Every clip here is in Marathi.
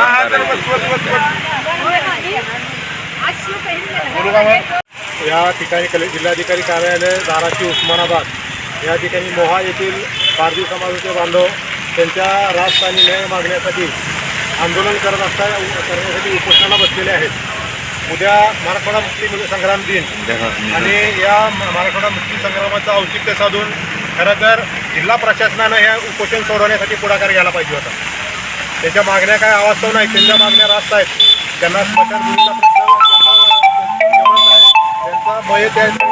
हा, नमस्कार, नमस्कार. बोलू का मग? या ठिकाणी कले जिल्हाधिकारी कार्यालय धाराशिव उस्मानाबाद. या ठिकाणी मोहा येथील भारतीय समाजाचे बांधव त्यांच्या रास्त आणि न्याय मागण्यासाठी आंदोलन करत असता करण्यासाठी उपोषणाला बसलेले आहेत. उद्या मराठवाडा मुक्ती संग्राम दिन. आणि या मराठवाडा मुक्ती संग्रामाचं औचित्य साधून खरं तर जिल्हा प्रशासनानं हे उपोषण सोडवण्यासाठी पुढाकार घ्यायला पाहिजे होता. त्याच्या मागण्या काय अवास्तव नाही त्यांच्या मागण्या रास्त आहेत. त्यांना स्मशानभूमीचा प्रश्न त्यांचा जेवढाच आहे.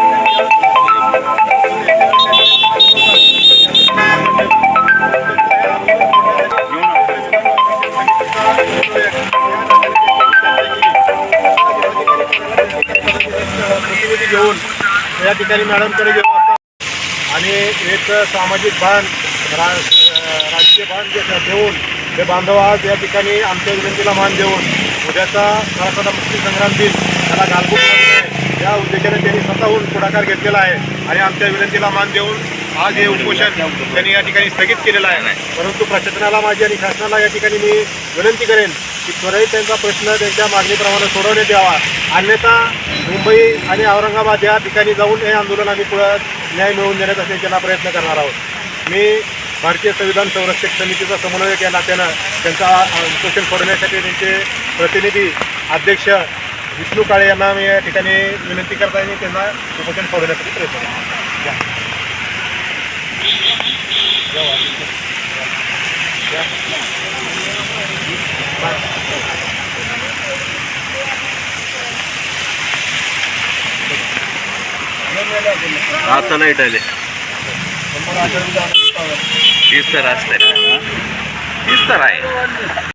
या ठिकाणी मॅडमकडे गेलो असता आणि एक सामाजिक भान रा राजकीय भान जे देऊन ते बांधव आज या ठिकाणी आमच्या विनंतीला मान देऊन उद्याचा मराठवाडा मुक्ती संग्राम दिन त्याला गालबोट या उद्देशाने त्यांनी स्वतःहून पुढाकार घेतलेला आहे आणि आमच्या विनंतीला मान देऊन आज हे उपोषण त्यांनी या ठिकाणी स्थगित केलेलं आहे. परंतु प्रशासनाला माझी आणि शासनाला या ठिकाणी मी विनंती करेन की त्वरित त्यांचा प्रश्न त्यांच्या मागणीप्रमाणे सोडवण्यात यावा. अन्यथा मुंबई आणि औरंगाबाद या ठिकाणी जाऊन हे आंदोलन आम्ही पुढं न्याय मिळवून देण्याचा त्यांना प्रयत्न करणार आहोत. मी भारतीय संविधान संरक्षक समितीचा समन्वय या नात्यानं त्यांचा अ, उपोषण त्यांचे प्रतिनिधी अध्यक्ष विष्णू काळे यांना मी या ठिकाणी विनंती करता येईल त्यांना उपोषण फोडण्यासाठी प्रयत्न करतो या. या वा. या. आता लाइट आले. तीस तर असते तीस तर आहे.